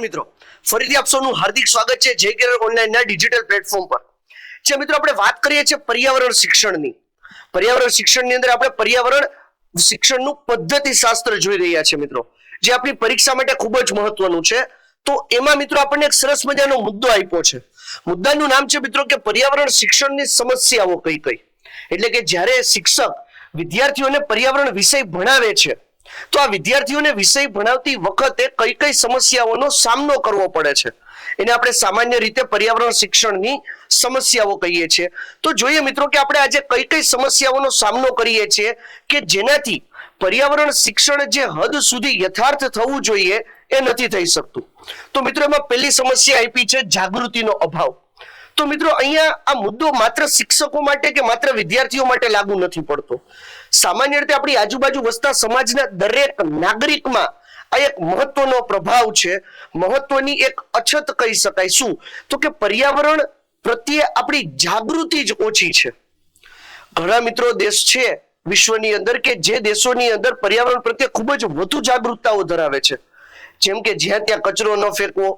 મિત્રો. ફરીથી આપ સૌનું હાર્દિક સ્વાગત છે જે કેરળ ઓનલાઈનના ડિજિટલ પ્લેટફોર્મ પર. જે મિત્રો આપણે વાત કરીએ છીએ પર્યાવરણ શિક્ષણની. પર્યાવરણ શિક્ષણની અંદર આપણે પર્યાવરણ શિક્ષણનું પદ્ધતિ શાસ્ત્ર જોઈ રહ્યા છે મિત્રો. જે આપણી પરીક્ષા માટે ખૂબ જ મહત્વનું છે. તો એમાં મિત્રો આપણને એક સરસ મજાનો મુદ્દો આપ્યો છે. મુદ્દાનું નામ છે મિત્રો કે પર્યાવરણ શિક્ષણની સમસ્યાઓ કઈ કઈ એટલે કે જ્યારે શિક્ષક વિદ્યાર્થીઓને પર્યાવરણ વિષય ભણાવે છે તો આ વિદ્યાર્થીઓને વિષય ભણાવતી વખતે કઈ કઈ સમસ્યાઓનો સામનો કરવો પડે છે? એને આપણે સામાન્ય રીતે પર્યાવરણ શિક્ષણની સમસ્યાઓ કહીએ છીએ. તો જોઈએ મિત્રો કે આપણે આજે કઈ કઈ સમસ્યાઓનો સામનો કરીએ છીએ કે જેનાથી પર્યાવરણ શિક્ષણ જે હદ સુધી યથાર્થ થવું જોઈએ એ નથી થઈ શકતું. તો મિત્રો એમાં પહેલી સમસ્યા આપી છે જાગૃતિનો અભાવ. તો મિત્રો અહીંયા આ મુદ્દો માત્ર શિક્ષકો માટે કે માત્ર વિદ્યાર્થીઓ માટે લાગુ નથી પડતો. સામાન્ય રીતે આપણી આજુબાજુ વસતા સમાજના દરેક નાગરિકમાં આ એક મહત્વનો પ્રભાવ છે. મહત્વની એક અછત કહી શકાય. શું? તો કે પર્યાવરણ પ્રત્યે આપણી જાગૃતિ જ ઓછી છે. ઘણા મિત્રો દેશ છે વિશ્વની અંદર કે જે દેશોની અંદર પર્યાવરણ પ્રત્યે ખૂબ જ વધુ જાગૃતતાઓ ધરાવે છે. જેમ કે જ્યાં ત્યાં કચરો ન ફેંકવો,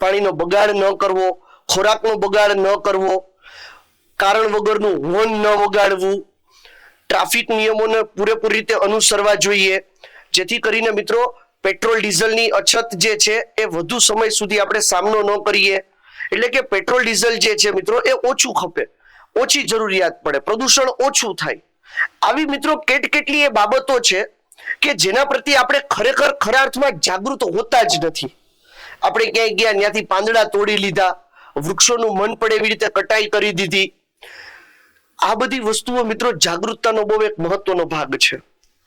પાણીનો બગાડ ન કરવો, ખોરાકનો બગાડ ન કરવો, કારણ વગરનું વન ન વગાડવું ટ્રાફિક નિયમોને પૂરેપૂરી રીતે અનુસરવા જોઈએ. જેથી કરીને મિત્રો, પેટ્રોલ, ડીઝલની અછત જે છે એ વધુ સમય સુધી આપણે સામનો ન કરીએ. એટલે કે પેટ્રોલ, ડીઝલ જે છે મિત્રો, એ ઓછું ખપે. ઓછી જરૂરિયાત પડે. પ્રદૂષણ ઓછું થાય. આવી મિત્રો કેટ કેટલી એ બાબતો છે કે જેના પ્રત્યે આપણે ખરેખર ખરા અર્થમાં જાગૃત હોતા જ નથી. આપણે ક્યાંય ગયા, ત્યાંથી પાંદડા તોડી લીધા, વૃક્ષોનું મન પડે એવી રીતે કટાઈ કરી દીધી. આ બધી વસ્તુઓ મિત્રો જાગૃતતાનો બહુ એક મહત્વનો ભાગ છે.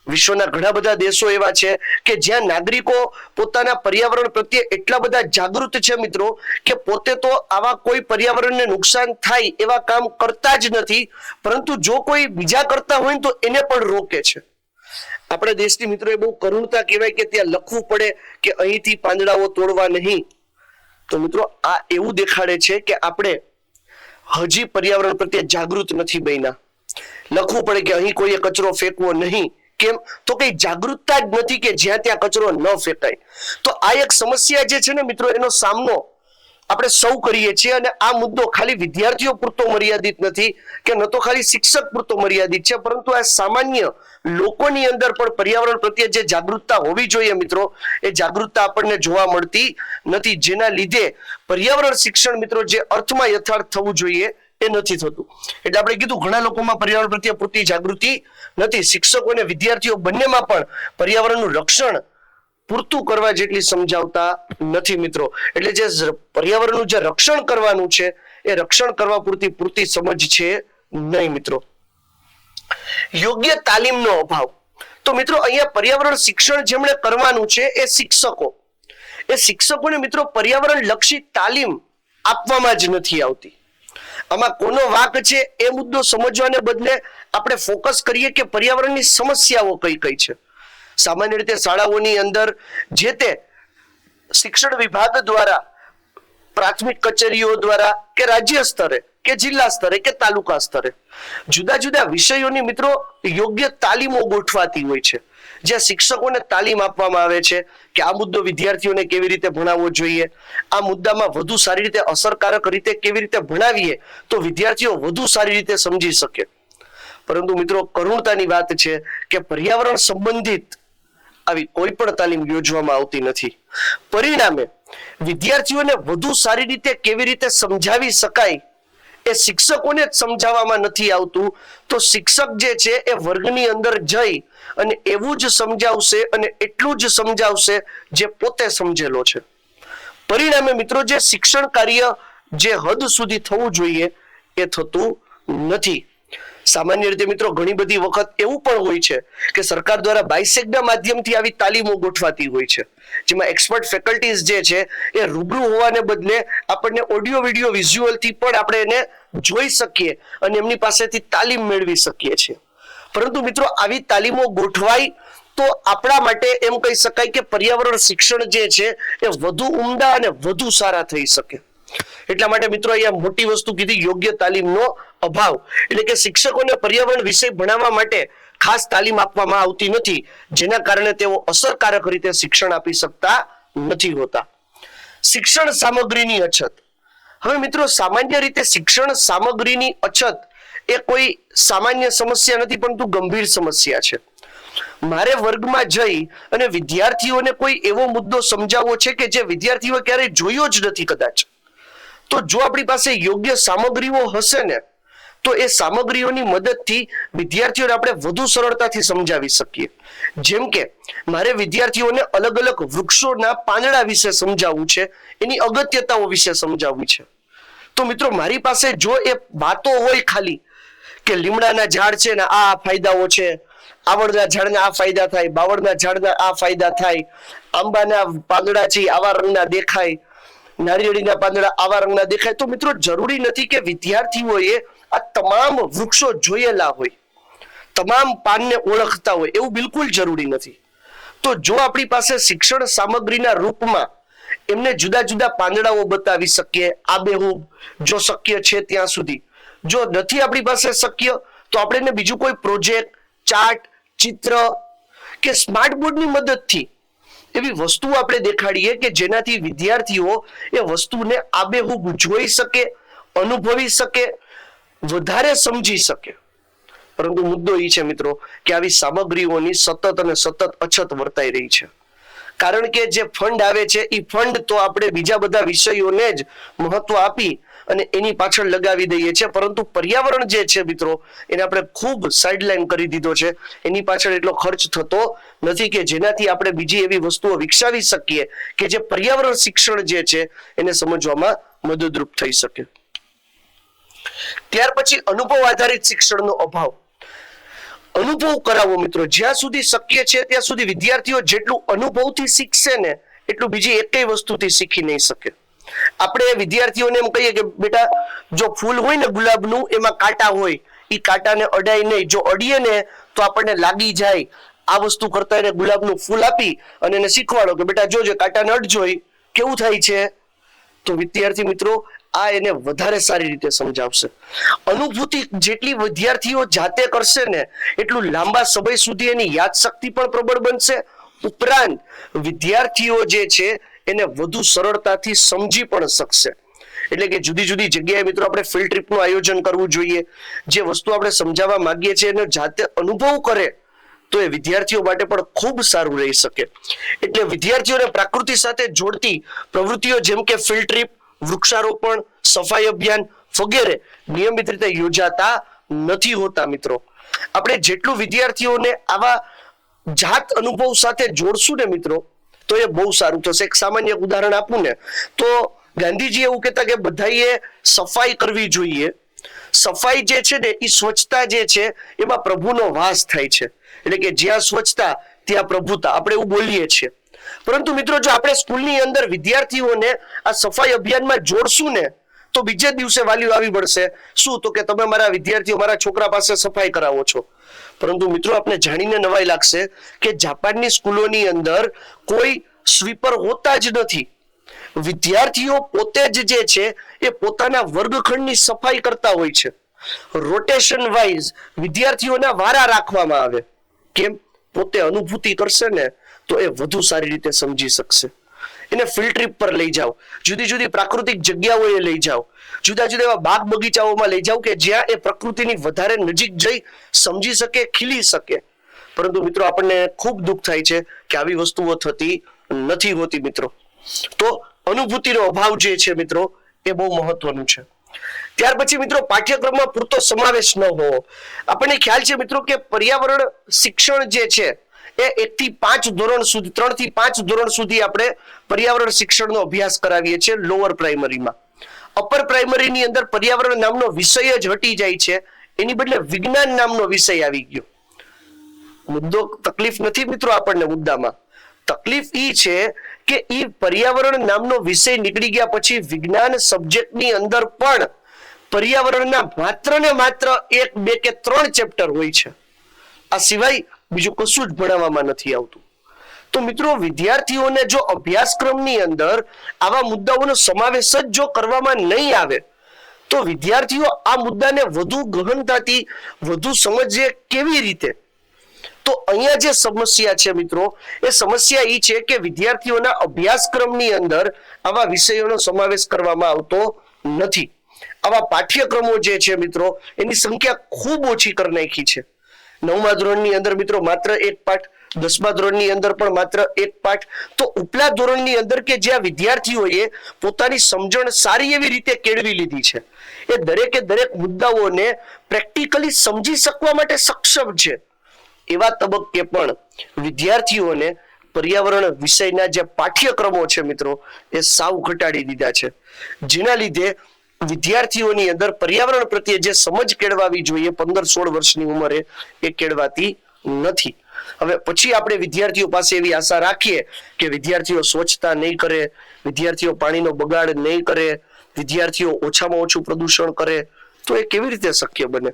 વિશ્વના ઘણા બધા દેશો એવા છે કે જ્યાં નાગરિકો પોતાના પર્યાવરણ પ્રત્યે એટલા બધા જાગૃત છે મિત્રો કે પોતે તો આવા કોઈ પર્યાવરણને નુકસાન થાય એવા કામ કરતા જ નથી, પરંતુ જો કોઈ બીજા કરતા હોય તો એને પણ રોકે છે. આપણે દેશની મિત્રો એ બહુ કરુણતા કહેવાય કે ત્યાં લખવું પડે કે અહીંથી પાંદડાઓ તોડવા નહીં. તો મિત્રો આ એવું દેખાડે છે કે આપણે હજી પર્યાવરણ પ્રત્યે જાગૃત નથી બન્યા. લખવું પડે કે અહીં કોઈએ કચરો ફેંકવો નહીં. કેમ? તો કઈ જાગૃતતા જ નથી કે જ્યાં ત્યાં કચરો ન ફેંકાય. તો આ એક સમસ્યા જે છે ને મિત્રો, એનો સામનો આપણે સૌ કરીએ છીએ અને આ મુદ્દો ખાલી વિદ્યાર્થીઓ પૂરતો મર્યાદિત નથી કે ન તો ખાલી શિક્ષક પૂરતો મર્યાદિત છે. પરંતુ આ સામાન્ય લોકોની અંદર પણ પર્યાવરણ પ્રત્યે જે જાગૃતતા હોવી જોઈએ મિત્રો, એ જાગૃતતા આપણને જોવા મળતી નથી. જેના લીધે પર્યાવરણ શિક્ષણ મિત્રો જે અર્થમાં યથાર્થ થવું જોઈએ એ નથી થતું. એટલે આપણે કીધું ઘણા લોકોમાં પર્યાવરણ પ્રત્યે પૂરતી જાગૃતિ નથી. શિક્ષકો અને વિદ્યાર્થીઓ બંનેમાં પણ પર્યાવરણનું રક્ષણ પૂરતું કરવા જેટલી સમજાવતા નથી મિત્રો. એટલે જે પર્યાવરણનું જે રક્ષણ કરવાનું છે, એ રક્ષણ કરવા પૂરતી પૂરતી સમજ છે નહીં મિત્રો. યોગ્ય તાલીમનો અભાવ. તો મિત્રો અહીંયા પર્યાવરણ શિક્ષણ જેમણે કરવાનું છે, એ શિક્ષકો. એ શિક્ષકોને મિત્રો પર્યાવરણ લક્ષી તાલીમ આપવામાં જ નથી આવતી. આમાં કોનો વાક છે, એ મુદ્દો સમજવાને બદલે આપણે ફોકસ કરીએ કે પર્યાવરણની સમસ્યાઓ કઈ કઈ છે. સામાન્ય રીતે શાળાઓની અંદર જે તે શિક્ષણ વિભાગ દ્વારા, પ્રાથમિક કચેરીઓ દ્વારા કે રાજ્ય સ્તરે કે જિલ્લા સ્તરે કે તાલુકા સ્તરે, જુદા જુદા વિષયોની મિત્રો યોગ્ય તાલીમો ગોઠવાતી હોય છે. જ્યાં શિક્ષકોને તાલીમ આપવામાં આવે છે કે આ મુદ્દો વિદ્યાર્થીઓને કેવી રીતે ભણાવવો જોઈએ, આ મુદ્દામાં વધુ સારી રીતે અસરકારક રીતે કેવી રીતે ભણાવીએ, તો વિદ્યાર્થીઓ વધુ સારી રીતે સમજી શકે. પરંતુ મિત્રો કરુણતાની વાત છે કે પર્યાવરણ સંબંધિત આવી કોઈ પણ તાલીમ યોજવામાં આવતી નથી. પરિણામે વિદ્યાર્થીઓને વધુ સારી રીતે કેવી રીતે સમજાવી શકાય એ શિક્ષકોને જ સમજાવવામાં નથી આવતું. તો શિક્ષક જે છે એ વર્ગની અંદર જઈ અને એવું જ સમજાવશે અને એટલું જ સમજાવશે જે પોતે સમજેલો છે. પરિણામે મિત્રો જે શિક્ષણ કાર્ય જે હદ સુધી થવું જોઈએ એ થતું નથી. સામાન્ય રીતે મિત્રો ઘણી બધી વખત એવું પણ હોય છે કે સરકાર દ્વારા બાયસેગના માધ્યમથી આવી તાલીમો ગોઠવાતી હોય છે. જેમાં એક્સપર્ટ ફેકલ્ટીઝ જે છે એ રૂબરૂ હોવાને બદલે આપણને ઓડિયો વિડિયો વિઝ્યુઅલથી પણ આપણે એને જોઈ શકીએ અને એમની પાસેથી તાલીમ મેળવી શકીએ છીએ. પરંતુ મિત્રો આવી તાલીમો ગોઠવાય તો આપણા માટે એમ કહી શકાય કે પર્યાવરણ શિક્ષણ જે છે એ વધુ ઉમદા અને વધુ સારા થઈ શકે. એટલા માટે મિત્રો અહીંયા મોટી વસ્તુ કીધી, યોગ્ય તાલીમનો અભાવ. એટલે કે શિક્ષકોને પર્યાવરણ વિષય ભણાવવા માટે ખાસ તાલીમ આપવામાં આવતી નથી, જેના કારણે તેઓ અસરકારક રીતે શિક્ષણ આપી શકતા નથી હોતા. શિક્ષણ સામગ્રીની અછત. હવે મિત્રો, સામાન્ય રીતે શિક્ષણ સામગ્રીની અછત એ કોઈ સામાન્ય સમસ્યા નથી, પરંતુ ગંભીર સમસ્યા છે. મારે વર્ગમાં જઈ અને વિદ્યાર્થીઓને કોઈ એવો મુદ્દો સમજાવવો છે કે જે વિદ્યાર્થીઓ ક્યારેય જોયો જ નથી કદાચ. તો જો આપણી પાસે યોગ્ય સામગ્રીઓ હશે ને તો એ સામગ્રીઓની મદદથી વિદ્યાર્થીઓને આપણે વધુ સરળતાથી સમજાવી શકીએ. જેમ કે, મારે વિદ્યાર્થીઓને અલગ અલગ વૃક્ષોના પાંદડા વિશે સમજાવવું છે, એની અગત્યતાઓ વિશે સમજાવવી છે. તો મિત્રો, મારી પાસે જો એ વાતો હોય ખાલી કે લીમડાના ઝાડ છે ને આ ફાયદાઓ છે, આવડના ઝાડના આ ફાયદા થાય, બાવળના ઝાડના આ ફાયદા થાય, આંબાના પાંદડા છે આવા રંગના દેખાય, નારિયેળીના પાંદડા આવા રંગના દેખાય, તો મિત્રો જરૂરી નથી કે વિદ્યાર્થીઓએ આ તમામ વૃક્ષો જોયેલા હોય, તમામ પાનને ઓળખતા હોય, એવું બિલકુલ જરૂરી નથી. તો જો આપણી પાસે શિક્ષણ સામગ્રીના રૂપમાં એમને જુદા જુદા પાંદડાઓ બતાવી શકીએ આબેહૂબ જો શક્ય છે ત્યાં સુધી. જો નથી આપણી પાસે શક્ય, તો આપણે બીજું કોઈ પ્રોજેક્ટ, ચાર્ટ, ચિત્ર કે સ્માર્ટ બોર્ડની મદદથી એવી વસ્તુઓ આપણે દેખાડીએ કે જેનાથી વિદ્યાર્થીઓ એ વસ્તુને આબેહૂબ જોઈ શકે, અનુભવી શકે વધારે સમજી શકે. પરંતુ મુદ્દો એ છે મિત્રો કે આવી સામગ્રીઓની સતત અને સતત અછત વર્તાઈ રહી છે. કારણ કે જે ફંડ આવે છે એ ફંડ તો આપણે બીજા બધા વિષયોને જ મહત્વ આપી અને એની પાછળ લગાવી દઈએ છીએ. પરંતુ પર્યાવરણ જે છે મિત્રો, એને આપણે ખૂબ સાઇડલાઇન કરી દીધો છે. એની પાછળ એટલો ખર્ચ થતો નથી કે જેનાથી આપણે બીજી એવી વસ્તુઓ વિકસાવી શકીએ કે જે પર્યાવરણ શિક્ષણ જે છે, એને સમજવામાં મદદરૂપ થઈ શકે. ત્યાર પછી અનુભવ આધારિત શિક્ષણનો અભાવ. અનુભવ કરાવો મિત્રો. જ્યાં સુધી શક્ય છે ત્યાં સુધી વિદ્યાર્થીઓ જેટલું અનુભવથી શીખશે ને એટલું બીજી એકેય વસ્તુથી શીખી નહીં શકે. આપણે વિદ્યાર્થીઓને એમ કહીએ કે બેટા, જો ફૂલ હોય ને ગુલાબનું, એમાં કાંટા હોય એ કાંટાને અડાય નહીં. જો અડીએ ને તો આપણને લાગી જાય. આ વસ્તુ કરતા એને ગુલાબનું ફૂલ આપી અને એને શીખવાડો કે બેટા જોજે કાંટાને અડજો કેવું થાય છે? તો વિદ્યાર્થી મિત્રો આ એને વધારે સારી રીતે સમજાવશે. અનુભૂતિ જેટલી વિદ્યાર્થીઓ જાતે કરશે ને, એટલું લાંબા સમય સુધી એની યાદશક્તિ પણ પ્રબળ બનશે. ઉપરાંત, વિદ્યાર્થીઓ જે છે, એને વધુ સરળતાથી સમજી પણ શકશે. એટલે કે જુદી જુદી જગ્યાએ મિત્રો આપણે ફિલ્ડ ટ્રીપનું આયોજન કરવું જોઈએ. જે વસ્તુ આપણે સમજાવવા માંગીએ છીએ, એને જાતે અનુભવ કરે, તો એ વિદ્યાર્થીઓ માટે પણ ખૂબ સારું રહી શકે. એટલે વિદ્યાર્થીઓને પ્રકૃતિ સાથે જોડતી પ્રવૃત્તિઓ જેમ કે ફિલ્ડ ટ્રીપ વૃક્ષારોપણ, સફાઈ અભિયાન વગેરે નિયમિત રીતે યોજાતા નથી હોતા મિત્રો. આપણે જેટલું વિદ્યાર્થીઓને આવા જાત અનુભવ સાથે જોડશું ને મિત્રો, તો એ બહુ સારું થશે. એક સામાન્ય ઉદાહરણ આપું ને, તો ગાંધીજી એવું કહેતા કે બધાએ સફાઈ કરવી જોઈએ. સફાઈ જે છે ને એ સ્વચ્છતા જે છે, એમાં પ્રભુનો વાસ થાય છે. એટલે કે જ્યાં સ્વચ્છતા, ત્યાં પ્રભુતા. આપણે એવું બોલીએ છીએ. પરંતુ મિત્રો, જો આપણે સ્કૂલની અંદર વિદ્યાર્થીઓને આ સફાઈ અભિયાનમાં જોડશું ને, તો બીજે દિવસે વાલીઓ આવી પડશે શું? તો કે તમે મારા વિદ્યાર્થીઓ, મારા છોકરા પાસે સફાઈ કરાવો છો. પરંતુ મિત્રો આપણે જાણીને નવાઈ લાગશે કે જાપાનની સ્કૂલોની અંદર કોઈ સ્વીપર હોતા જ નથી. વિદ્યાર્થીઓ પોતે જ જે છે, એ પોતાના વર્ગખંડની સફાઈ કરતા હોય છે. રોટેશન વાઇઝ વિદ્યાર્થીઓના વારા રાખવામાં આવે. કેમ? પોતે અનુભૂતિ કરશે ને તો એ વધુ સારી રીતે સમજી શકશે. એને ફિલ્ડ ટ્રીપ પર લઈ જાઓ. જુદી જુદી પ્રાકૃતિક જગ્યાઓએ લઈ જાઓ. જુદા જુદા એવા બાગ બગીચાઓમાં લઈ જાઓ કે જ્યાં એ પ્રકૃતિની વધારે નજીક જઈ સમજી શકે, ખીલી શકે. પરંતુ મિત્રો, આપણને ખૂબ દુઃખ થાય છે કે આવી વસ્તુઓ થતી નથી હોતી મિત્રો. તો અનુભૂતિનો અભાવ જે છે મિત્રો, એ બહુ મહત્વનું છે. ત્યાર પછી મિત્રો, પાઠ્યક્રમમાં પૂરતો સમાવેશ ન હોવો. આપણને ખ્યાલ છે મિત્રો કે પર્યાવરણ શિક્ષણ જે છે એ એક થી પાંચ ધોરણ સુધી ત્રણથી પાંચ ધોરણ સુધી આપણે પર્યાવરણ શિક્ષણનો અભ્યાસ કરાવીએ છીએ લોઅર પ્રાઇમરીમાં અપર પ્રાઇમરીની અંદર પર્યાવરણ નામનો વિષય જ હટી જાય છે. એની બદલે વિજ્ઞાન નામનો વિષય આવી ગયો. મુદ્દો તકલીફ નથી મિત્રો આપણને મુદ્દામાં. તકલીફ ઈ છે કે ઈ પર્યાવરણ નામનો વિષય નીકળી ગયા પછી વિજ્ઞાન સબ્જેક્ટની અંદર પણ પર્યાવરણના માત્ર ને માત્ર એક, બે કે ત્રણ ચેપ્ટર હોય છે. આ સિવાય બીજું કશું જ ભણાવવામાં નથી આવતું. તો મિત્રો, વિદ્યાર્થીઓને જો અભ્યાસક્રમની અંદર આવા મુદ્દાઓનો સમાવેશ જ જો કરવામાં નહીં આવે, તો વિદ્યાર્થીઓ આ મુદ્દાને વધુ ગહનતાથી, વધુ સમજે કેવી રીતે? તો અહીંયા જે સમસ્યા છે મિત્રો, એ સમસ્યા એ છે કે વિદ્યાર્થીઓના અભ્યાસક્રમની અંદર આવા વિષયોનો સમાવેશ કરવામાં આવતો નથી. આવા પાઠ્યક્રમો જે છે મિત્રો, એની સંખ્યા ખૂબ ઓછી કરી નાખી છે. નવમા ધોરણની અંદર મિત્રો માત્ર એક પાઠ, દસમા ધોરણની અંદર પણ માત્ર એક પાઠ. તો ઉપલા ધોરણની અંદર કે જ્યાં વિદ્યાર્થીઓએ પોતાની સમજણ સારી એવી રીતે કેળવી લીધી છે. એ દરેકે દરેક મુદ્દાઓને પ્રેક્ટિકલી સમજી શકવા માટે સક્ષમ છે. એવા તબક્કે પણ વિદ્યાર્થીઓને પર્યાવરણ વિષયના જે પાઠ્યક્રમો છે મિત્રો, એ સાવ ઘટાડી દીધા છે. જેના લીધે વિદ્યાર્થીઓની અંદર પર્યાવરણ પ્રત્યે જે સમજ કેળવાવી જોઈએ, પંદર સોળ વર્ષની ઉંમરે એ કેળવાતી નથી. હવે પછી આપણે વિદ્યાર્થીઓ પાસે એવી આશા રાખીએ કે વિદ્યાર્થીઓ સ્વચ્છતા નહીં કરે, વિદ્યાર્થીઓ પાણીનો બગાડ નહીં કરે, વિદ્યાર્થીઓ ઓછામાં ઓછું પ્રદૂષણ કરે, તો એ કેવી રીતે શક્ય બને?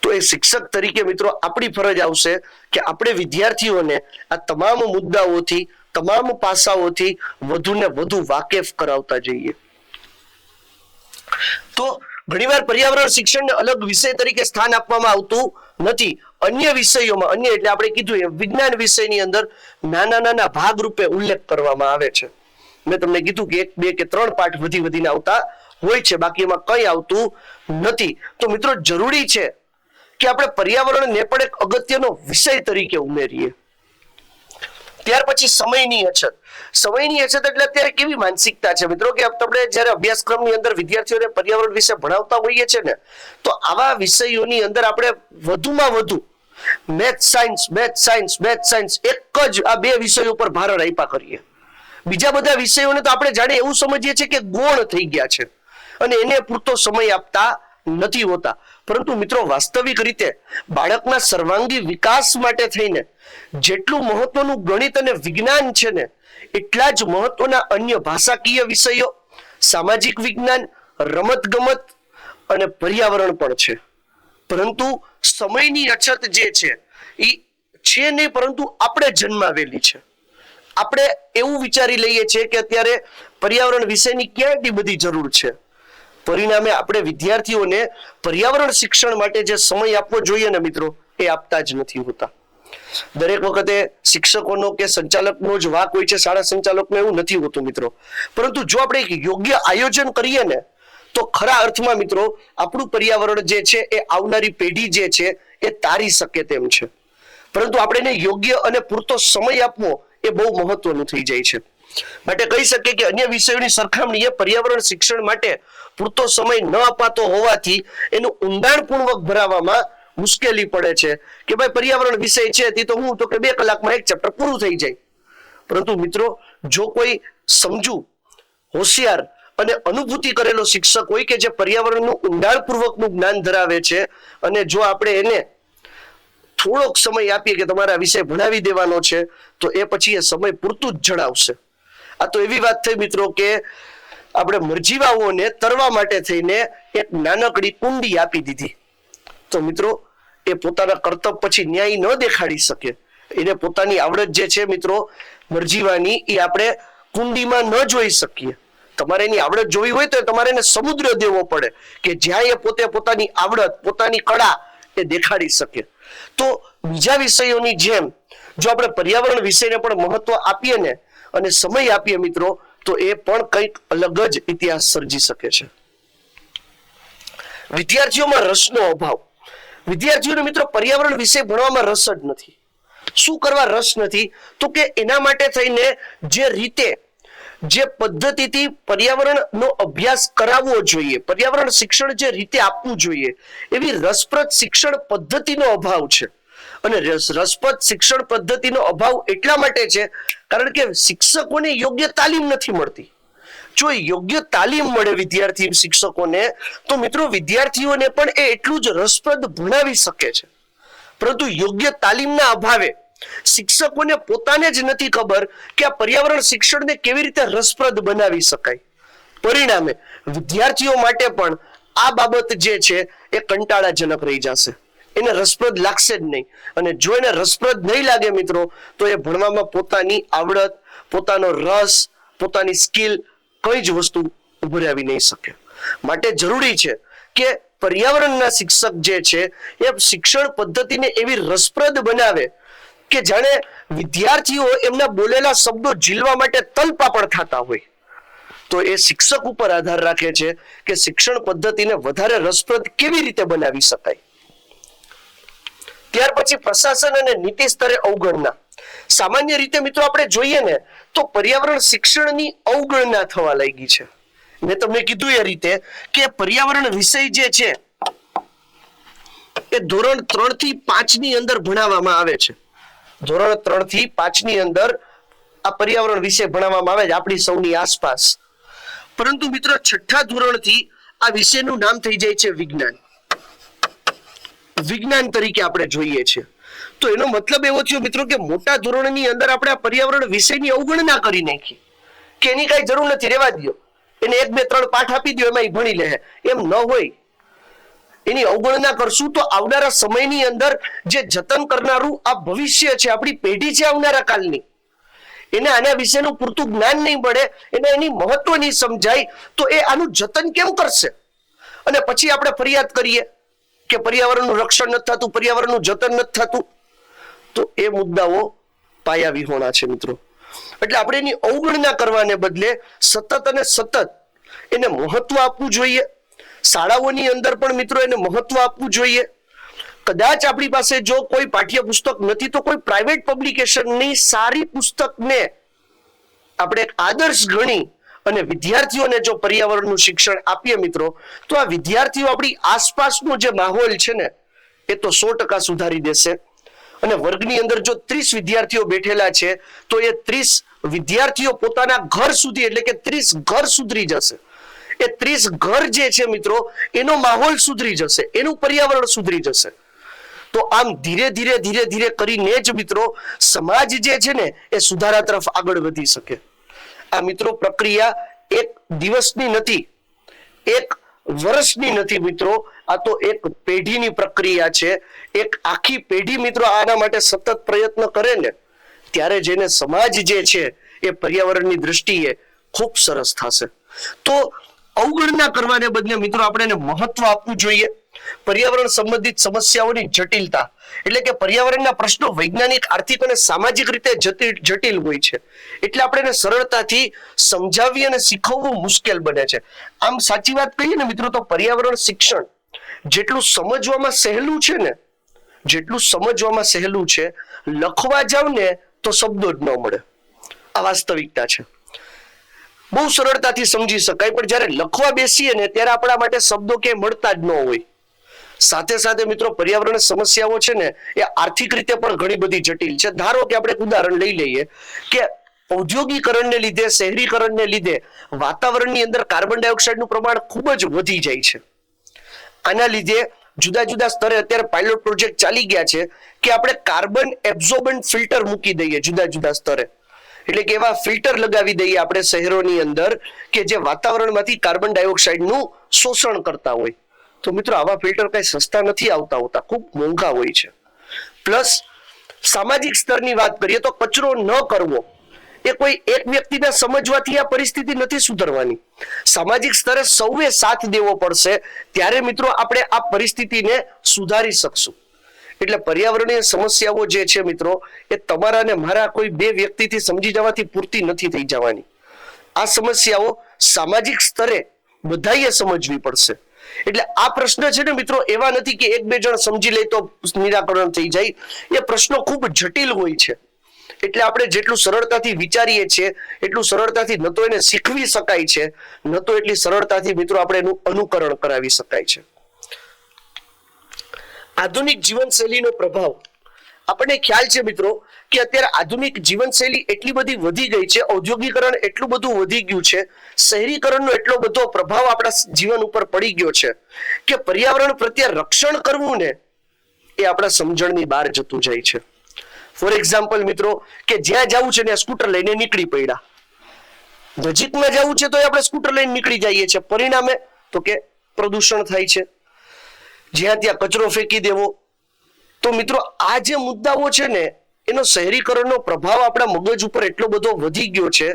તો એ શિક્ષક તરીકે મિત્રો આપણી ફરજ આવશે કે આપણે વિદ્યાર્થીઓને આ તમામ મુદ્દાઓથી, તમામ પાસાઓથી વધુને વધુ વાકેફ કરાવતા જઈએ. તો ઘણીવાર પર્યાવરણ શિક્ષણને અલગ વિષય તરીકે સ્થાન આપવામાં આવતું નથી. અન્ય વિષયોમાં, અન્ય એટલે આપણે કીધું એમ, વિજ્ઞાન વિષયની અંદર નાના નાના ભાગ રૂપે ઉલ્લેખ કરવામાં આવે છે. મેં તમને કીધું કે એક, બે કે ત્રણ પાઠ વધી વધીને આવતા હોય છે બાકી એમાં કંઈ આવતું નથી. તો મિત્રો, જરૂરી છે કે આપણે પર્યાવરણને પણ એક અગત્યનો વિષય તરીકે ઉમેરીએ. ત્યાર પછી સમયની અછત. સમયની અછત એટલે અત્યારે કેવી માનસિકતા છે મિત્રો? કે આપણે જ્યારે અભ્યાસક્રમની અંદર વિદ્યાર્થીઓને પર્યાવરણ વિશે ભણાવતા હોઈએ છે ને, તો આવા વિષયોની અંદર આપણે વધુમાં વધુ math science math science math science એક જ આ બે વિષયો ઉપર ભાર આપ્યા કરીએ. બીજા બધા વિષયોને તો આપણે જાણે એવું સમજીએ છીએ કે ગૌણ થઈ ગયા છે. અને એને પૂરતો સમય આપતા નથી હોતા. પરંતુ મિત્રો, વાસ્તવિક રીતે બાળકના સર્વાંગી વિકાસ માટે થઈને જેટલું મહત્વનું ગણિત અને વિજ્ઞાન છે ને, એટલા જ મહત્વના અન્ય ભાષાકીય વિષયો, સામાજિક વિજ્ઞાન રમત ગમત અને પર્યાવરણ પણ છે. પરંતુ સમયની અછત જે છે, એ છે નહીં, પરંતુ આપણે જન્માવેલી છે. આપણે એવું વિચારી લઈએ છીએ કે અત્યારે પર્યાવરણ વિશેની ક્યાંથી બધી જરૂર છે? પરિણામે આપણે વિદ્યાર્થીઓને પર્યાવરણ શિક્ષણ માટે જે સમય આપવો જોઈએ ને મિત્રો, એ આપતા જ નથી હોતા. દરેક વખતે શિક્ષકોનો કે સંચાલકનો જ વાક હોય છે, શાળા સંચાલકનો એવું નથી હોતું મિત્રો. પરંતુ જો આપણે એક યોગ્ય આયોજન કરીએ ને, તો ખરા અર્થમાં મિત્રો, આપણું પર્યાવરણ જે છે, એ આવનારી પેઢી જે છે, એ તારી શકે તેમ છે. પરંતુ આપણે યોગ્ય અને પૂરતો સમય આપવો, એ બહુ મહત્વનું થઈ જાય છે. માટે કહી શકીએ કે અન્ય વિષયોની સરખામણીએ પર્યાવરણ શિક્ષણ માટે પૂરતો સમય ન અપાતો હોવાથી એનું ઊંડાણપૂર્વક ભરાવામાં મુશ્કેલી પડે છે. કે ભાઈ પર્યાવરણ વિષય છે તે તો હું તો કે બે કલાકમાં એક ચેપ્ટર પૂરું થઈ જાય. પરંતુ મિત્રો, જો કોઈ સમજુ, હોશિયાર અને અનુભૂતિ કરેલો શિક્ષક હોય કે જે પર્યાવરણનું ઊંડાણપૂર્વકનું જ્ઞાન ધરાવે છે અને જો આપણે એને થોડોક સમય આપીએ કે તમારે આ વિષય ભણાવી દેવાનો છે, તો એ પછી એ સમય પૂરતું જ જણાવશે. આ તો એવી વાત થઈ મિત્રો કે આપણે મરજીવાઓને તરવા માટે થઈને એક નાનકડી કુંડી આપી દીધી. તો મિત્રો, એ પોતાના કર્તવ્ય પછી ન્યાય ન દેખાડી શકે. એને પોતાની આવડત જે છે મિત્રો, મરજીવાની, એ આપણે કુંડીમાં ન જોઈ શકીએ. તમારે એની આવડત જોવી હોય તો તમારે એને સમુદ્ર દેવો પડે કે જ્યાં એ પોતે પોતાની આવડત, પોતાની કળા એ દેખાડી શકે. તો બીજા વિષયોની જેમ, જો આપણે પર્યાવરણ વિષયને પણ મહત્વ આપીએ ને અને સમય આપીએ મિત્રો, તો એ પણ કંઈક અલગ જ ઇતિહાસ સર્જી શકે છે. વિદ્યાર્થીઓમાં રસનો અભાવ. વિદ્યાર્થીઓને મિત્રો પર્યાવરણ વિશે ભણવામાં રસ જ નથી. શું કરવા રસ નથી? તો કે એના માટે થઈને જે રીતે, જે પદ્ધતિથી પર્યાવરણનો અભ્યાસ કરાવવો જોઈએ, પર્યાવરણ શિક્ષણ જે રીતે આપવું જોઈએ, એવી રસપ્રદ શિક્ષણ પદ્ધતિનો અભાવ છે. અને રસ- રસપ્રદ શિક્ષણ પદ્ધતિનો અભાવ એટલા માટે છે, કારણ કે શિક્ષકોને યોગ્ય તાલીમ નથી મળતી. જો યોગ્ય તાલીમ મળે વિદ્યાર્થી શિક્ષકોને, તો મિત્રો વિદ્યાર્થીઓને પણ એ એટલું જ રસપ્રદ ભણાવી શકે છે. પરંતુ યોગ્ય તાલીમના અભાવે શિક્ષકોને પોતાને જ નથી ખબર કે આ પર્યાવરણ શિક્ષણને કેવી રીતે રસપ્રદ બનાવી શકાય. પરિણામે વિદ્યાર્થીઓ માટે પણ આ બાબત જે છે, એ કંટાળાજનક રહી જશે. એને રસપ્રદ લાગશે જ નહીં. અને જો એને રસપ્રદ નહીં લાગે મિત્રો, તો એ ભણવામાં પોતાની આવડત, પોતાનો રસ, પોતાની સ્કિલ કઈ જ વસ્તુ ઉભરાવી નહીં શકે. માટે જરૂરી છે કે પર્યાવરણના શિક્ષક જે છે, એ શિક્ષણ પદ્ધતિને એવી રસપ્રદ બનાવે કે જાણે વિદ્યાર્થીઓ એમના બોલેલા શબ્દો ઝીલવા માટે તલપાપડ થતા હોય. તો એ શિક્ષક ઉપર આધાર રાખે છે કે શિક્ષણ પદ્ધતિને વધારે રસપ્રદ કેવી રીતે બનાવી શકાય. ત્યાર પછી પ્રશાસન અને નીતિ સ્તરે અવગણના. સામાન્ય રીતે મિત્રો આપણે જોઈએ ને, તો પર્યાવરણ શિક્ષણની અવગણના થવા લાગી છે. મેં તમને કીધું એ રીતે કે પર્યાવરણ વિષય જે છે, એ ધોરણ ત્રણથી પાંચની અંદર ભણાવવામાં આવે છે. ધોરણ ત્રણથી પાંચની અંદર આ પર્યાવરણ વિશે ભણાવવામાં આવે છે, આપણી સૌની આસપાસ. પરંતુ મિત્રો છઠ્ઠા ધોરણથી આ વિષયનું નામ થઈ જાય છે વિજ્ઞાન. વિજ્ઞાન તરીકે આપણે જોઈએ છીએ. તો એનો મતલબ એવો થયો મિત્રો કે મોટા ધોરણની અંદર આપણે આ પર્યાવરણ વિષયની અવગણના કરી નાખી. કે એની કઈ જરૂર નથી, રેવા દો એને એક, બે, ત્રણ પાઠ આપી દો એમાં એ ભણી લે. એમ ન હોય. એની અવગણના કરશું તો આવનારા સમયની અંદર જે જતન કરનારું આ ભવિષ્ય છે, આપણી પેઢી છે આવનારા કાલની. એને આના વિશેનું પૂરતું જ્ઞાન નહીં મળે, એને એની મહત્વ નહીં સમજાય, તો એ આનું જતન કેમ કરશે? અને પછી આપણે ફરિયાદ કરીએ. કે પર્યાવરણનું રક્ષણ નથી થતું, પર્યાવરણનું જતન નથી થતું. તો એ મુદ્દાઓ પાયા વિહોણા છે મિત્રો. એટલે આપણે એની અવગણના કરવાને બદલે સતત અને સતત એને મહત્વ આપવું જોઈએ. શાળાઓની અંદર પણ મિત્રો એને મહત્વ આપવું જોઈએ. કદાચ આપણી પાસે જો કોઈ પાઠ્યપુસ્તક નથી, તો કોઈ પ્રાઇવેટ પબ્લિકેશનની સારી પુસ્તકને આપણે આદર્શ ગણી અને વિદ્યાર્થીઓને જો પર્યાવરણનું શિક્ષણ આપીએ મિત્રો, તો આ વિદ્યાર્થીઓ આપણી આસપાસનો જે માહોલ છે ને, એ તો સો ટકા સુધારી દેશે. અને વર્ગની અંદર જો ત્રીસ વિદ્યાર્થીઓ બેઠેલા છે, તો એ ત્રીસ વિદ્યાર્થીઓ પોતાના ઘર સુધી, એટલે કે ત્રીસ ઘર સુધરી જશે. એ ત્રીસ ઘર જે છે મિત્રો, એનો માહોલ સુધરી જશે, એનું પર્યાવરણ સુધરી જશે. તો આમ ધીરે ધીરે ધીરે ધીરે કરીને જ મિત્રો, સમાજ જે છે ને, એ સુધારા તરફ આગળ વધી શકે. આ મિત્રો પ્રક્રિયા એક દિવસની નથી, એક વર્ષની નથી મિત્રો. આ તો એક પેઢીની પ્રક્રિયા છે. એક આખી પેઢી મિત્રો આના માટે સતત પ્રયત્ન કરે ને, ત્યારે જેને સમાજ જે છે એ પર્યાવરણની દ્રષ્ટિએ ખૂબ સરસ થશે. તો અવગણના કરવાને બદલે મિત્રો આપણે એને મહત્વ આપવું જોઈએ. પર્યાવરણ સંબંધિત સમસ્યાઓની જટિલતા એટલે કે પર્યાવરણના પ્રશ્નો વૈજ્ઞાનિક, આર્થિક અને સામાજિક રીતે જટિલ હોય છે. એટલે આપણે એને સરળતાથી સમજાવી અને શીખવવું મુશ્કેલ બને છે. આમ સાચી વાત કહીએ ને મિત્રો, તો પર્યાવરણ શિક્ષણ જેટલું સમજવામાં સહેલું છે ને, જેટલું સમજવામાં સહેલું છે, લખવા જાવ ને તો શબ્દો જ ન મળે. આ વાસ્તવિકતા છે. બહુ સરળતાથી સમજી શકાય, પણ જ્યારે લખવા બેસીએ ને, ત્યારે આપણા માટે શબ્દો ક્યાંય મળતા જ ન હોય. સાથે સાથે મિત્રો પર્યાવરણ સમસ્યાઓ છે ને, એ આર્થિક રીતે પણ ઘણી બધી જટિલ છે. ધારો કે આપણે ઉદાહરણ લઈ લઈએ કે ઔદ્યોગિકરણને લીધે, શહેરીકરણને લીધે વાતાવરણની અંદર કાર્બન ડાયોક્સાઇડનું પ્રમાણ ખૂબ જ વધી જાય છે. આના લીધે જુદા જુદા સ્તરે અત્યારે પાયલોટ પ્રોજેક્ટ ચાલી ગયા છે કે આપણે કાર્બન એબ્ઝોર્બન્ટ ફિલ્ટર મૂકી દઈએ જુદા જુદા સ્તરે. એટલે કે એવા ફિલ્ટર લગાવી દઈએ આપણે શહેરોની અંદર કે જે વાતાવરણમાંથી કાર્બન ડાયોક્સાઇડનું શોષણ કરતા હોય. તો મિત્રો આવા ફિલ્ટર કઈ સસ્તા નથી આવતા હોતા, ખૂબ મોંઘા હોય છે. પ્લસ સામાજિક સ્તરની વાત કરીએ તો કચરો ન કરવો, એ કોઈ એક વ્યક્તિને સમજવાથી આ પરિસ્થિતિ નથી સુધરવાની. સામાજિક સ્તરે સૌએ સાથ દેવો પડશે, ત્યારે મિત્રો આપણે આ પરિસ્થિતિને સુધારી શકશું. એટલે પર્યાવરણીય સમસ્યાઓ જે છે મિત્રો, એ તમારા ને મારા કોઈ બે વ્યક્તિથી સમજી જવાથી પૂરતી નથી થઈ જવાની. આ સમસ્યાઓ સામાજિક સ્તરે બધાએ સમજવી પડશે. એટલે આ પ્રશ્ન છે ને મિત્રો, એવા નથી કે એક બે જણ સમજી લે તો નિરાકરણ થઈ જાય. એ પ્રશ્નો ખૂબ જટિલ હોય છે. એટલે આપણે જેટલું સરળતાથી વિચારીએ છીએ, એટલું સરળતાથી ન તો એને શીખવી શકાય છે, ન તો એટલી સરળતાથી મિત્રો આપણે એનું અનુકરણ કરાવી શકાય છે. આધુનિક જીવનશૈલીનો પ્રભાવ આપણને ખ્યાલ છે મિત્રો કે અત્યારે આધુનિક જીવનશૈલી એટલી બધી વધી ગઈ છે, ઔદ્યોગિકરણ એટલું બધું વધી ગયું છે, શહેરીકરણનો એટલો બધો પ્રભાવ આપણા જીવન ઉપર પડી ગયો છે કે પર્યાવરણ પ્રત્યે રક્ષણ કરવું ને એ આપણા સમજણની બહાર જતું જાય છે. ફોર એક્ઝામ્પલ મિત્રો, કે જ્યાં જવું છે ને સ્કૂટર લઈને નીકળી પડ્યા. નજીકમાં જવું છે તો આપણે સ્કૂટર લઈને નીકળી જઈએ છીએ. પરિણામે તો કે પ્રદૂષણ થાય છે. જ્યાં ત્યાં કચરો ફેંકી દેવો તો મિત્રો, આ જે મુદ્દાઓ છે ને, એનો શહેરીકરણનો પ્રભાવ આપણા મગજ ઉપર એટલો બધો વધી ગયો છે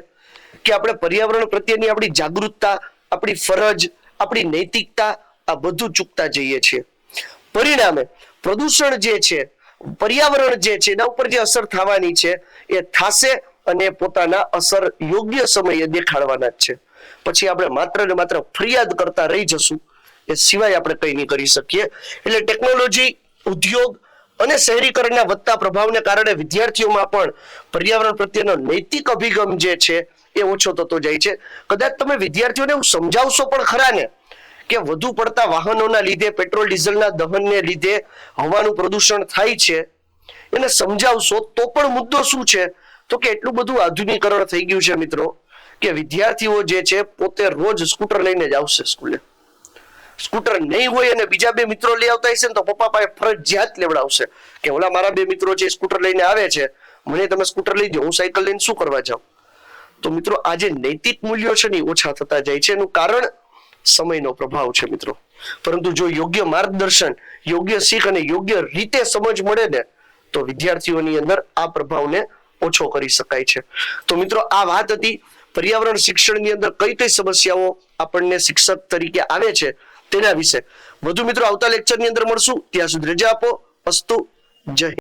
કે આપણે પર્યાવરણ પ્રત્યેની આપણી જાગૃતતા, આપણી ફરજ, આપણી નૈતિકતા, આ બધું ચૂકતા જઈએ છીએ. પરિણામે, પ્રદૂષણ જે છે, પર્યાવરણ જે છે, એના ઉપર જે અસર થવાની છે, એ થાશે અને પોતાના અસર યોગ્ય સમયે દેખાડવાના જ છે. પછી આપણે માત્ર ને માત્ર ફરિયાદ કરતા રહી જશું, એ સિવાય આપણે કંઈ નહીં કરી શકીએ. એટલે ટેકનોલોજી ઉદ્યોગ અને શહેરીકરણના વધતા પ્રભાવને કારણે વિદ્યાર્થીઓમાં પણ પર્યાવરણ પ્રત્યેનો નૈતિક અભિગમ જે છે એ ઓછો થતો જાય છે. કદાચ તમે વિદ્યાર્થીઓને એવું સમજાવશો પણ ખરા ને? કે વધુ પડતા વાહનોના લીધે, પેટ્રોલ, ડીઝલના દહનને લીધે હવાનું પ્રદૂષણ થાય છે? એને સમજાવશો તો પણ મુદ્દો શું છે? તો કે એટલું બધું આધુનિકરણ થઈ ગયું છે મિત્રો, કે વિદ્યાર્થીઓ જે છે પોતે રોજ સ્કૂટર લઈને જ આવશે સ્કૂલે. સ્કૂટર નહીં હોય અને બીજા બે મિત્રો લઈ આવતા હશે ને તો પપ્પા પાસે ફરજિયાત લેવડાવશે કે ઓલા મારા બે મિત્રો છે સ્કૂટર લઈને આવે છે, મને તમે સ્કૂટર લઈ દો, હું સાયકલ લઈને શું કરવા જાઉં? તો મિત્રો આ જે નૈતિક મૂલ્યો છે ને ઓછા થતા જાય છે. એનું કારણ સમયનો પ્રભાવ છે મિત્રો. પરંતુ જો યોગ્ય માર્ગદર્શન, યોગ્ય શીખ અને યોગ્ય રીતે સમજ મળે ને, તો વિદ્યાર્થીઓની અંદર આ પ્રભાવને ઓછો કરી શકાય છે. તો મિત્રો, આ વાત હતી પર્યાવરણ શિક્ષણની અંદર કઈ કઈ સમસ્યાઓ આપણને શિક્ષક તરીકે આવે છે તેના વિશે. વધુ મિત્રો આવતા લેક્ચરની અંદર મળશું. ત્યાં સુધી રજા આપો. અસ્તુ. જય.